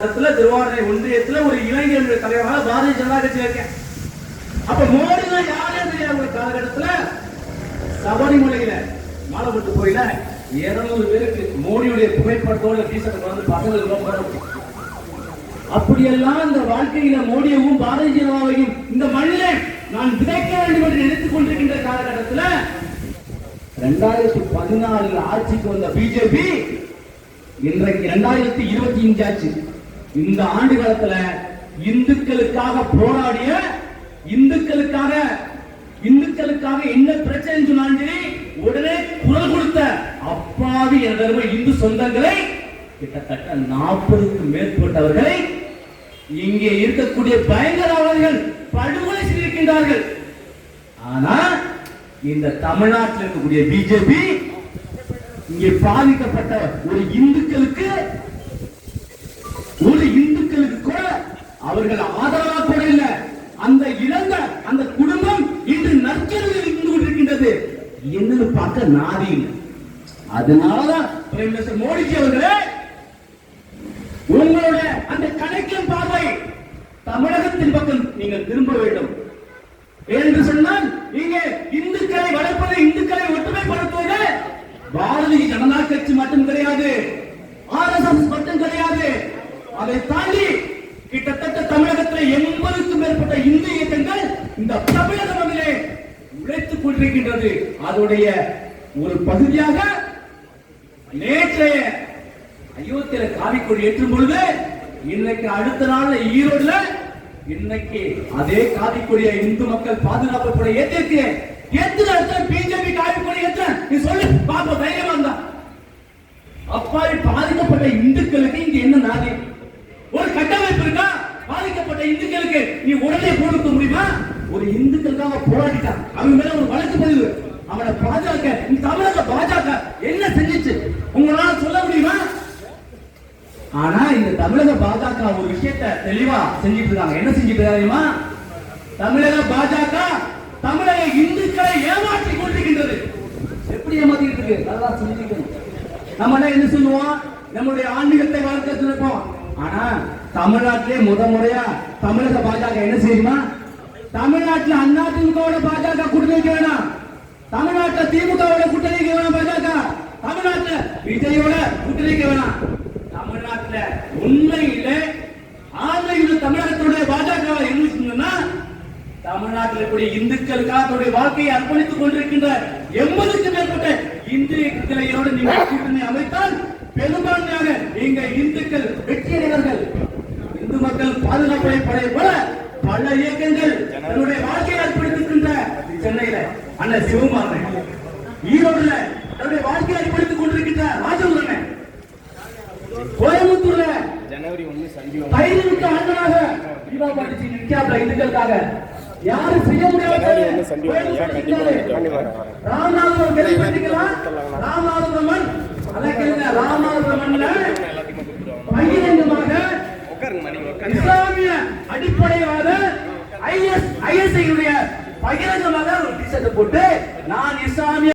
இடத்துல திருவாரூரை ஒன்றியத்துல ஒரு இளைஞர் தலைவராக பாரதிய ஜனதா கட்சி இருக்கேன். அப்ப மோடி தான் யாரே தெரியாத ஒரு காலகட்டத்துல சபரிமலையில மாலப்பட்டு கோயில இருநூறு பேருக்கு மோடியுடைய புகைப்படத்தோட டீசர்ட் வந்து பசங்களுக்கு ரொம்ப அப்படியெல்லாம் இந்த வாழ்க்கையில மோடியவும் பாரதிய ஜனதாவையும் இந்த மண்ணில நான் விதைக்க வேண்டும் என்று நினைத்துக் கொண்டிருக்கின்ற காலகட்டத்துல ரெண்டாயிரத்தி பதினாலில் ஆட்சிக்கு வந்த பிஜேபி இன்றைக்கு இரண்டாயிரத்தி இருபத்தி அஞ்சு ஆச்சு. இந்த ஆண்டு காலத்துல இந்துக்களுக்காக போராடிய இந்துக்களுக்காக இந்துக்களுக்காக என்ன பிரச்சனை சொன்னாலும் சரி உடனே குரல் கொடுத்த அப்பாவி எனதருமை இந்து சொந்தங்களை கிட்டத்தட்ட நாற்பதுக்கு மேற்பட்டவர்களை இங்கே இருக்கக்கூடிய பயங்கரவாதிகள் படுகொலை செய்திருக்கின்றார்கள். ஆனா இந்த தமிழ்நாட்டில் இருக்கக்கூடிய பிஜேபி இங்கே பாதிக்கப்பட்ட ஒரு இந்துக்களுக்கு ஒரு இந்துக்களுக்கு கூட அவர்கள் ஆதரவாக கூட இல்லை. அந்த இழந்த அந்த குடும்பம் இன்று நற்கருவில் இருந்து கொண்டிருக்கின்றது என்னன்னு பார்க்க நாதி இல்லை. அதனாலதான் பிரைம் மினிஸ்டர் மோடிஜி அவர்களே உங்களுடைய அந்த கணக்கின் பார்வை தமிழகத்தின் பக்கம் நீங்கள் திரும்ப வேண்டும். என்று சொன்னால் இங்கே இந்துக்களை வளர்ப்பது இந்துக்களை ஒற்றுமைப்படுத்துவது பாரதிய ஜனதா கட்சி மட்டும் கிடையாது. ஆர்எஸ்எஸ் மட்டும் அதை தாண்டி கிட்டத்தட்ட தமிழகத்தில் எண்பதுக்கும் மேற்பட்ட இந்து இயக்கங்கள் இந்த தமிழக மண்ணிலே உழைத்துக் கொண்டிருக்கின்றது. அதனுடைய ஒரு பகுதியாக நேற்றைய அயோத்தியில காவிக்கொடி ஏற்றும் பொழுது இன்னைக்கு அடுத்த நாள் ஈரோடுல இன்னைக்கு அதே காவிக்கொடிய இந்து மக்கள் பாதுகாப்பு படை ஏற்றிருக்கு எத்தனை இடத்துல பிஜேபி காவிக்கொடி ஏற்ற நீ சொல்லு பாப்போம் தைரியமா இருந்தா. அப்பாவி பாதிக்கப்பட்ட இந்துக்களுக்கு இங்க என்ன நாதி? கட்டமைப்பு இருக்கா? பாதிக்கப்பட்ட இந்துக்களுக்கு நீ உடனே கொடுக்க முடியுமா? ஒரு இந்துக்களுக்காக போராடிட்டான். அவன் மேல ஒரு வழக்கு பதிவு. அவனை பாஜக இந்த தமிழக பாஜக என்ன செஞ்சுச்சு? உங்களால சொல்ல முடியுமா? ஆனா இந்த தமிழக பாஜக ஒரு விஷயத்தை தெளிவா செஞ்சிட்டு இருக்காங்க. என்ன செஞ்சிட்டு இருக்காங்க தெரியுமா? தமிழக பாஜக தமிழக இந்துக்களை ஏமாற்றி கொண்டிருக்கின்றது. எப்படி ஏமாத்திட்டு இருக்கு? நல்லா செஞ்சுக்கணும் நம்ம என்ன சொல்லுவோம்? நம்முடைய ஆன்மீகத்தை வளர்க்க சொல்லிருப்போம் ஆனா தமிழ்நாட்டிலே முத முறையா தமிழக பாஜக என்ன செய்யுமா தமிழ்நாட்டில் அண்ணா திமுகவோட பாஜக கூட்டணிக்கு வேணாம். தமிழ்நாட்டில் திமுகவோட கூட்டணிக்கு வேணாம் பாஜக. தமிழ்நாட்டில் விஜயோட கூட்டணிக்கு வேணாம். தமிழ்நாட்டுல உண்மையில ஆன்மீக தமிழகத்துடைய பாஜக இருந்துச்சுன்னா தமிழ்நாட்டில் இப்படி இந்துக்களுக்காக தன்னுடைய வாழ்க்கையை அர்ப்பணித்துக் கொண்டிருக்கின்ற எண்பதுக்கு மேற்பட்ட இந்திய கிளையோடு நீங்கள் கூட்டணி அமைத்தால் பெரும்பான்மையாக நீங்கள் இந்துக்கள் வெற்றியடைவார்கள் இந்து பாதுகாப்பு படை போல பல இயக்கங்கள் தன்னுடைய வாழ்க்கையை அர்ப்பணித்திருக்கின்ற சென்னையில அண்ணன் சிவகுமாரன் ஈரோடுல தன்னுடைய வாழ்க்கையை அர்ப்பணித்துக் கொண்டிருக்கின்ற ராஜமுருகன் கோயம்புத்தூர்ல ஜனவரி ஒன்று சஞ்சீவன் தைரியமிக்க ஆண்களாக தீபாவளி நிற்காப்ல இந்துக்களுக்காக யாரும் செய்ய முடியாத ராமநாதபுரம் கேள்விப்பட்டிருக்கலாம் ராமநாதபுரம் ராமநாதபுரம்ல பகிரங்கமாக உட்காருங்க. இஸ்லாமிய அடிப்படைவாத ஐஎஸ் பகிரங்கமாக ஒரு டி போட்டு நான் இஸ்லாமிய